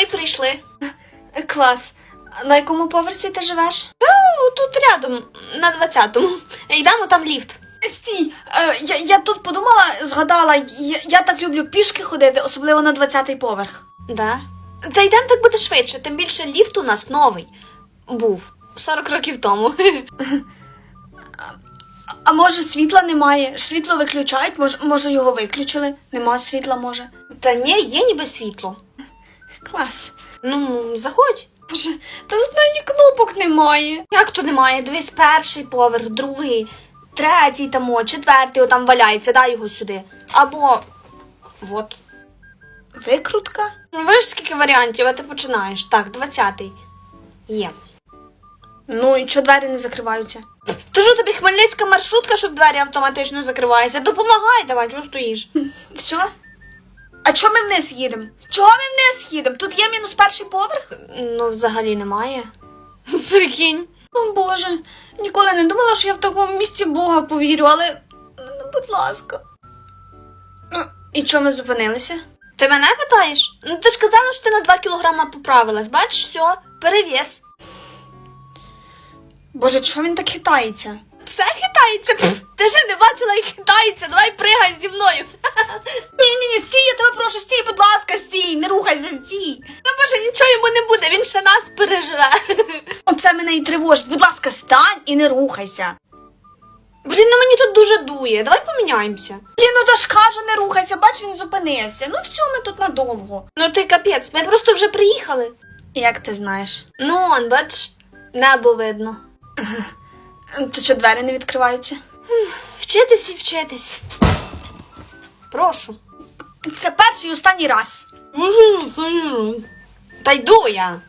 й прийшли. Клас. На якому поверсі ти живеш? Та тут рядом, на 20-му. Йдемо там ліфт. Стій, е, я, я тут подумала, згадала, я, я так люблю пішки ходити, особливо на 20-й поверх. Да? Та йдемо так буде швидше, тим більше ліфт у нас новий. Був 40 років тому. А може світла немає? Світло виключають, може, може його виключили? Нема світла, може. Та ні, є ніби світло. Клас. Ну, заходь. Боже, та тут навіть кнопок немає. Як то немає? Дивись, перший поверх, другий, третій там, четвертий отам валяється, дай його сюди. Або. Вот. Викрутка? Ну, ви ж скільки варіантів, а ти починаєш. Так, двадцятий. Є. Ну і чого двері не закриваються? Тожу тобі хмельницька маршрутка, щоб двері автоматично закриваються. Допомагай, давай, чого стоїш? Що? А чого ми вниз їдемо? Чого ми вниз їдемо? Тут є мінус перший поверх? Ну, взагалі немає. Прикинь. О Боже, ніколи не думала, що я в такому місці Бога повірю, але ну, будь ласка. Ну, і чого ми зупинилися? Ти мене питаєш? Ну ти ж казала, що ти на 2 кілограма поправилась. Бачиш, все, перевес. Боже, чого він так хитається? Все хитається. Ти ж не бачила, як хитається. Давай пригай зі мною. Ні, ні, ні, стій, я тебе буде, він ще нас переживе. Оце мене і тривожить. Будь ласка, стань і не рухайся. Блін, ну мені тут дуже дує. Давай поміняємося. Блін, ну то ж кажу, не рухайся, бач, він зупинився. Ну все, ми тут надовго. Ну ти капець, ми просто вже приїхали. Як ти знаєш? Ну, он, бач, небо видно. То що двері не відкриваються? Вчитись і вчитись. Прошу. Це перший і останній раз. Та йду я.